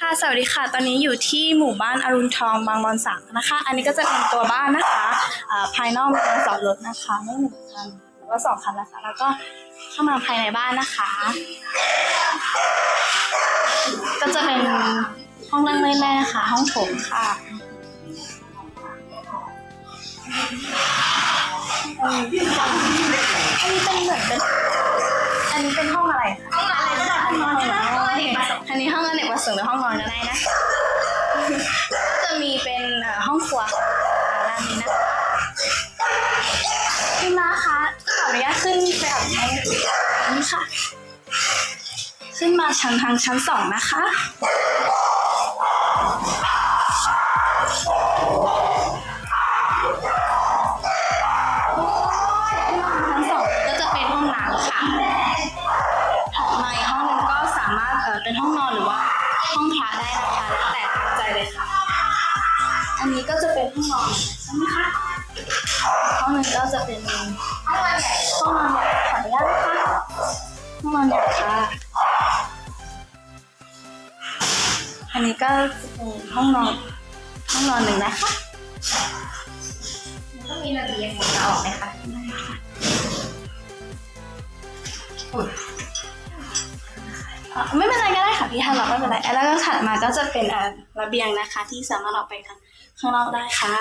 ค่ะสวัสดีค่ะ ตอนนี้อยู่ที่หมู่บ้านอรุณทองบางบอนสามนะคะ อันนี้ก็จะเป็นตัวบ้านนะคะอ่าภายนอกมีการจอดรถนะคะไม่หนึ่งคันหรือว่าสองคันนะคะ แล้วก็เข้ามาภายในบ้านนะคะ ก็จะเป็นห้องนั่งเล่นได้นะคะ ห้องโถงค่ะอันนี้เป็นเหมือนเป็นอันนี้เป็นห้องอะไรคะห้องอะไรก็ได้ห้องนอนก็ได้อันนี้ห้อง อเนกประสงค์หรือห้องนอนก็ได้นะก็จะมีเป็นห้องครัวร้านนี้นะพี่มาคะขออนุญาตขึ้นไปอาบน้ำนี่ค่ะ ขึ้นมาชั้นทางชั้นสองนะคะ ห้องพระได้นะคะแล้วแต่ตามใจเลยค่ะ อันนี้ก็จะเป็นห้องนอนใช่ไหมคะ ห้องหนึงก็จะเป็นห้องนอนใหญ่ห้องนอนใหญ่ขออนุญาตนะคะห้องนอนใหญ่ค่ะ อันนี้ก็จะเป็นห้องนอนห้องนอนหนึ่งนะคะต้องมีระเบียงของเราออกไหมคะอะ ไม่เป็นไรก็ได้ค่ะพี่ฮันเราไม่เป็นไรแล้วก็ถัดมาก็จะเป็นอ่าระเบียงนะคะ ที่สามารถออกไปทางข้างนอกได้ค่ะ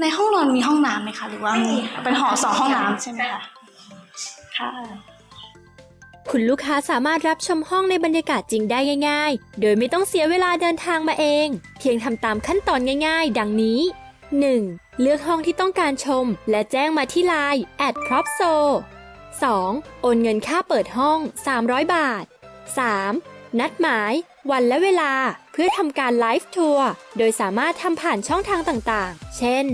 ในห้องนอนมีห้องน้ำไหมคะ หรือว่ามีเป็นหอสองห้องน้ำใช่ไหมคะค่ะคุณลูกค้าสามารถรับชมห้องในบรรยากาศจริงได้ง่าย ๆ โดยไม่ต้องเสียเวลาเดินทางมาเอง เพียงทำตามขั้นตอนง่าย ๆ ดังนี้ 1. เลือกห้องที่ต้องการชม และแจ้งมาที่ไลน์ at propso 2. โอนเงินค่าเปิดห้อง 300 บาท 3. นัดหมาย วันและเวลาเพื่อทำการไลฟ์ทัวร์โดยสามารถทำผ่านช่องทางต่างๆ เช่น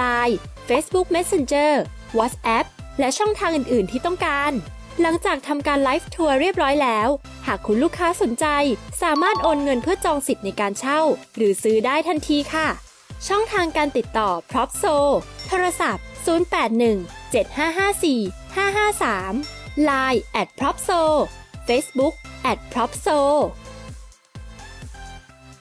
Line Facebook Messenger WhatsApp และช่องทางอื่นๆ ที่ต้องการ หลังจากทำการไลฟ์ทัวร์เรียบร้อยแล้ว หากคุณลูกค้าสนใจ สามารถโอนเงินเพื่อจองสิทธิ์ในการเช่า หรือซื้อได้ทันทีค่ะ ช่องทางการติดต่อ Propso โทรศัพท์ 081 7554 553 Line at Propso Facebook at Propso